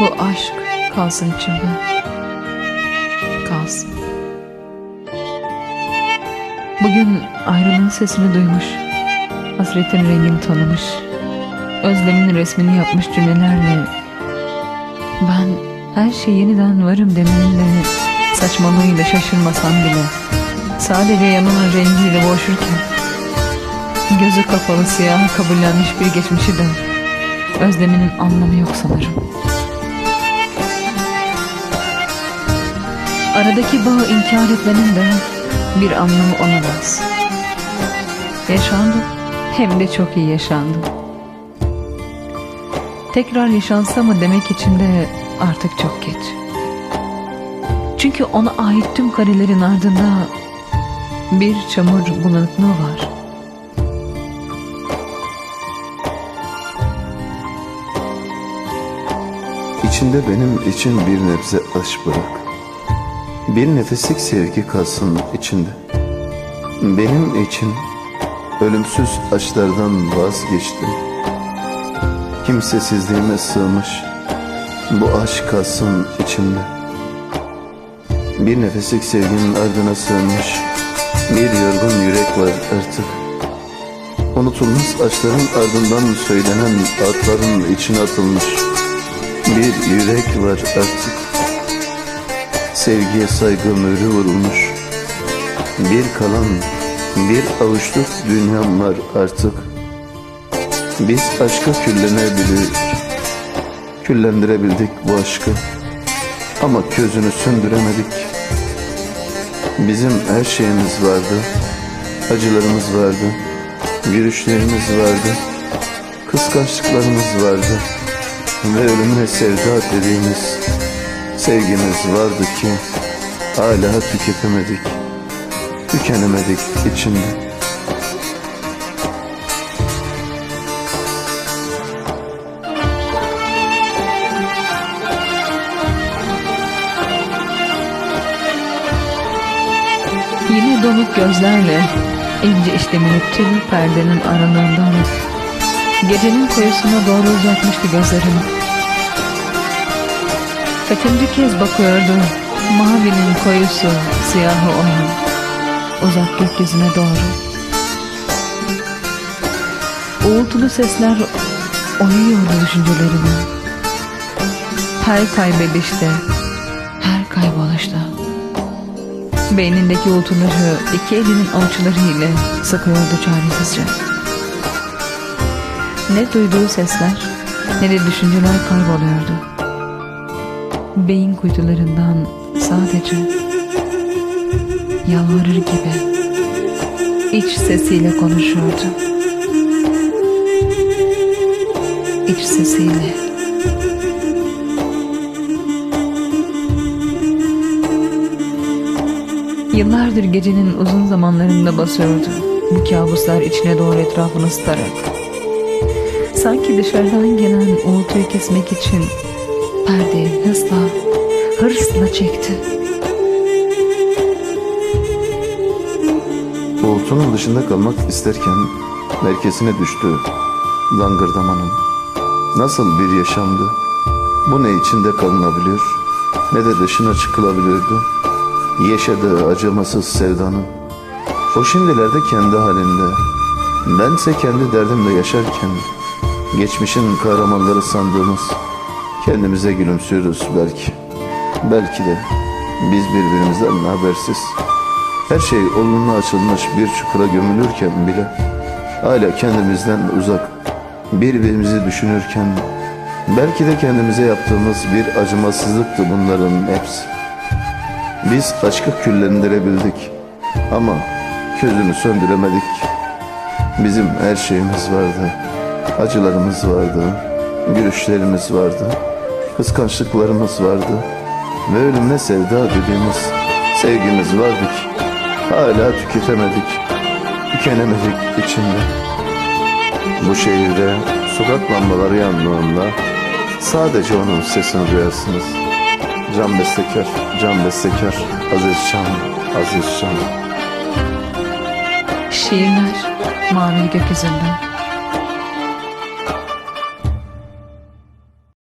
Bu aşk kalsın içimde. Kalsın. Bugün ayrılığın sesini duymuş. Hasretin rengini tanımış. Özlemin resmini yapmış cümlelerle. Ben her şey yeniden varım demenin de saçmalığıyla şaşırmasam bile. Sadece yanının rengiyle boğuşurken. Gözü kapalı siyaha kabullenmiş bir geçmişi de özleminin anlamı yok sanırım. Aradaki bağı inkar etmenin de bir anlamı olamaz. Yaşandı, hem de çok iyi yaşandı. Tekrar yaşansa mı demek için de artık çok geç. Çünkü ona ait tüm karelerin ardında bir çamur bulanıklığı var. İçinde benim için bir nebze aşk bırak. Bir nefeslik sevgi kalsın içinde. Benim için ölümsüz aşklardan vazgeçtim. Kimsesizliğime sığmış bu aşk kalsın içimde. Bir nefeslik sevginin ardına sığınmış bir yorgun yürek var artık. Unutulmaz aşkların ardından söylenen adların içine atılmış bir yürek var artık. Sevgiye saygı mührü vurulmuş. Bir kalan, bir avuçluk dünyam var artık. Biz aşka küllenebildik. Küllendirebildik bu aşkı. Ama közünü söndüremedik. Bizim her şeyimiz vardı. Acılarımız vardı. Gülüşlerimiz vardı. Kıskançlıklarımız vardı. Ve ölümüne sevda dediğimiz sevgimiz vardı ki hala tüketemedik, tükenemedik içinde. Yine donuk gözlerle ince işlemini tüm perdenin aralığından gecenin koyusuna doğru uzatmıştı gözlerini. Kaçıncı kez bakıyordu mavinin koyusu siyahı olan uzak gökyüzüne doğru. Uğultulu sesler oyuyordu düşüncelerini. Her kaybedişte, her kayboluşta. Beynindeki uğultuları iki elinin avuçları ile sıkıyordu çaresizce. Ne duyduğu sesler ne de düşünceler kayboluyordu. Beyin kuytularından sadece yalvarır gibi iç sesiyle konuşuyordu. İç sesiyle. Yıllardır gecenin uzun zamanlarında basıyordu. Bu kabuslar içine doğru etrafını ısıtarak. Sanki dışarıdan gelen uğultuyu kesmek için perdeyi hızla, hırsla çekti. Uğultunun dışında kalmak isterken merkezine düştü langırdamanın. Nasıl bir yaşamdı? Bu ne içinde kalınabiliyor ne de dışına çıkılabiliyordu. Yaşadığı acımasız sevdanın. O şimdilerde kendi halinde. Bense kendi derdimle yaşarken geçmişin kahramanları sandığımız kendimize gülümsüyoruz belki. Belki de biz birbirimizden habersiz. Her şey olumlu açılmış bir çukura gömülürken bile hala kendimizden uzak birbirimizi düşünürken belki de kendimize yaptığımız bir acımasızlıktı bunların hepsi. Biz aşkı küllendirebildik ama közünü söndüremedik. Bizim her şeyimiz vardı. Acılarımız vardı. Gülüşlerimiz vardı. Kıskançlıklarımız vardı. Ve ölümle sevda dediğimiz sevgimiz vardı ki hala tüketemedik. Tükenemedik içinde. Bu şehirde sokak lambaları yandığında sadece onun sesini duyarsınız. Can bestekar, can bestekar, Aziz Şan, Aziz Şan. Şiirler mavi gökyüzünden.